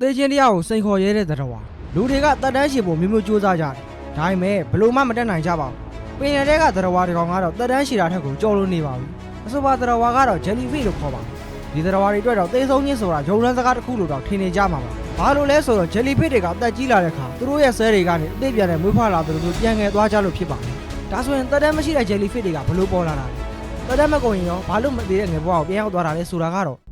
သေခြင်းတရားကိုစိန်ခေါ်ရဲတဲ့သတ္တဝါလူတွေကတတ်တန်းရှင်ဖို့မျိုးမျိုးကြိုးစားကြတယ်ဒါပေမဲ့ဘလို့မှမတက်နိုင်ကြပါဘူးပင်လယ်ထဲကသတ္တဝါတစ်ကောင်ကတော့တတ်တန်းရှည်တာထက်ကိုကြော်လို့နေပါဘူးအဆိုပါသတ္တဝါကတော့ jellyfish လို့ခေါ်ပါတယ်ဒီသတ္တဝါတွေအတွက်တော့သေဆုံးခြင်းဆိုတာယုံရမ်းစကားတစ်ခုလို့တော့ထင်နေကြမှာပါဘာလို့လဲဆိုတော့ jellyfish တွေကအသက်ကြီးလာတဲ့ခါသူတို့ရဲ့ဆဲတွေကနေအသိပြန်တဲ့မွေးဖွားလာသူတို့ပြန်ငယ်သွားကြလို့ဖြစ်ပါတယ်ဒါဆိုရင်တတ်တန်းမရှိတဲ့ jellyfish တွေကဘလို့ပေါ်လာတာလဲတတ်တန်းမကုန်ရင်ရောဘာလို့မသေးတဲ့ငယ်ဘဝကိုပြန်ရောက်သွားတာလဲဆိုတာကတော့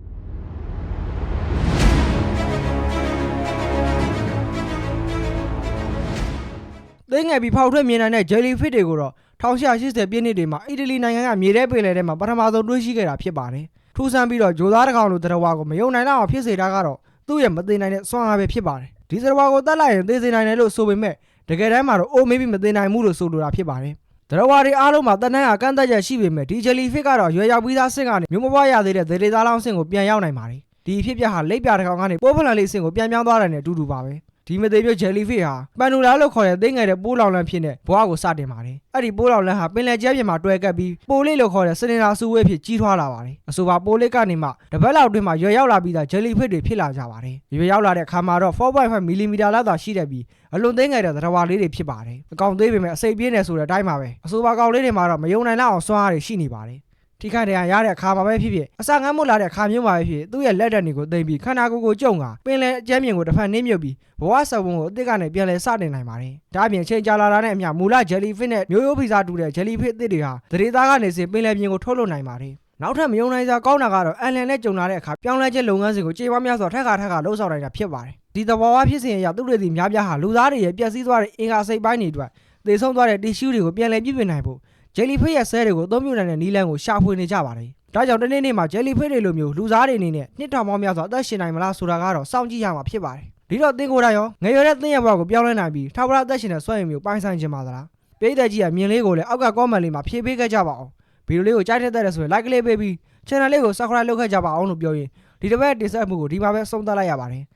သိငယ်ပြီးဖောက်ထွက်မြင်နိုင်တဲ့ jellyfish တွေကိုတော့1880ပြည့်နှစ်တွေမှာအီတလီနိုင်ငံကမြေထဲပင်လယ်ထဲမှာပထမဆုံးတွေ့ရှိခဲ့တာဖြစ်ပါတယ်။ထူးဆန်းပြီးတော့ဂျိုသားတစ်ကောင်လိုသတ္တဝါကိုမယုံနိုင်တော့အောင်ဖြစ်စေတာကတော့သူ့ရဲ့မသိနိုင်တဲ့စွမ်းအားပဲဖြစ်ပါတယ်။ဒီသတ္တဝါကိုတတ်လိုက်ရင်သိစေနိုင်တယ်လို့ဆိုပေမဲ့တကယ်တမ်းမှာတော့အိုးမေးပြီးမသိနိုင်ဘူးလို့ဆိုလိုတာဖြစ်ပါတယ်။သတ္တဝါတွေအားလုံးမှာတဏှာကန့်သက်ချက်ရှိပေမဲ့ဒီ jellyfish ကတော့ရွယ်ရောက်ပြီးသားဆင့်ကနေမျိုးမပွားရသေးတဲ့ဒေဒေသားလောင်းဆင့်ကိုပြန်ရောက်နိုင်ပါတယ်။ဒီအဖြစ်ပြဟာလိပ်ပြတစ်ကောင်ကနေပိုးဖလန်လေးဆင့်ကိုပြန်ပြောင်းသွားတယ်နဲ့အတူတူပါပဲ။ ဒီမသေးပြ jellyfish ဟာပန်နူလာလို့ခေါ်တဲ့သိငယ်တဲ့ပိုးလောင်လန့်ဖြစ်တဲ့ဘဝကိုစတင်ပါတယ်။အဲ့ဒီပိုးလောင်လန့်ဟာပင်လယ်ကျဲပြင်မှာတွဲကပ်ပြီးပိုလေးလို့ခေါ်တဲ့စနင်နာစုဝေးဖြစ်ကြီးထွားလာပါတယ်။အဆိုပါပိုလေးကနေမှတစ်ပတ်လောက်အတွင်းမှာရွယ်ရောက်လာပြီးသား jellyfish တွေဖြစ်လာကြပါတယ်။ရွယ်ရောက်လာတဲ့အခါမှာတော့4.5 mm လောက်သာရှိတတ်ပြီးအလွန်သိငယ်တဲ့သတ္တဝါလေးတွေဖြစ်ပါတယ်။အကောင်သေးပေမဲ့အစိပ်ပြင်းနေဆိုတဲ့အတိုင်းပါပဲ။အဆိုပါကောင်လေးတွေမှာတော့မယုံနိုင်လောက်အောင်စွမ်းအားတွေရှိနေပါတယ်။ ထိခိုက်တရားရတဲ့အခါမှာပဲဖြစ်ဖြစ်အစာငမ်းမွတ်လာတဲ့အခါမျိုးမှာပဲဖြစ်သူ့ရဲ့လက်တက်တွေကိုသိမ့်ပြီးခန္ဓာကိုယ်ကိုကြုံကပင်လယ်အကျမ်းမြင်ကိုတစ်ဖက်နှင်းမြုပ်ပြီးဘဝဆက်ဝန်းကိုအစ်စ်ကနေပြန်လဲစတင်နိုင်ပါတယ်။ဒါအပြင်အချိန်ကြာလာတာနဲ့အမျှမူလ jellyfish နဲ့မျိုးရိုးဖီစာတူတဲ့ jellyfish အစ်စ်တွေဟာသတိသားကနေစဉ်ပင်လယ်ပြင်ကိုထုတ်လွှတ်နိုင်ပါတယ်။နောက်ထပ်မယုံနိုင်စရာကောင်းတာကတော့အန်လန်နဲ့ကြုံလာတဲ့အခါပြောင်းလဲခြင်းလုပ်ငန်းစဉ်ကိုကြေပွားများစွာထက်ခါထက်ခါလှုပ်ဆောင်နိုင်တာဖြစ်ပါတယ်။ဒီသဘောဝဖြစ်စဉ်အရသူတွေစီများပြားဟာလူသားတွေရဲ့ပျက်စီးသွားတဲ့အင်္ဂါစိတ်ပိုင်းတွေအတွက်သေဆုံးသွားတဲ့ tissue တွေကိုပြန်လည်ပြုပြင်နိုင်ဖို့ jellyfish ရဲ့ဆဲတွေကိုအသုံးပြုနိုင်တဲ့နည်းလမ်းကိုရှာဖွေနေကြပါတယ်။ဒါကြောင့်တနေ့နေ့မှာ jellyfish တွေလိုမျိုးလူသားတွေအနေနဲ့နှစ်ထောင်ပေါင်းများစွာအသက်ရှင်နိုင်မလားဆိုတာကတော့စောင့်ကြည့်ရမှာဖြစ်ပါတယ်။ဒီတော့သင်ကိုယ်တိုင်ရောငယ်ရွယ်တဲ့သင်ရဲ့ဘဝကိုပြောင်းလဲနိုင်ပြီးထာဝရအသက်ရှင်တဲ့စွမ်းရည်မျိုးပိုင်ဆိုင်ခြင်းပါသလား။ပိတ်သက်ကြီးကမြင်လေးကိုလည်းအောက်က comment လေးမှာဖြည့်ပေးခဲ့ကြပါအောင်။ဗီဒီယိုလေးကိုကြိုက်တဲ့တဲ့ဆိုရင် like လေးပေးပြီး channel လေးကို subscribe လုပ်ခဲ့ကြပါအောင်လို့ပြောရင်ဒီတစ်ပတ်တင်ဆက်မှုကိုဒီမှာပဲဆုံးသတ်လိုက်ရပါတယ်။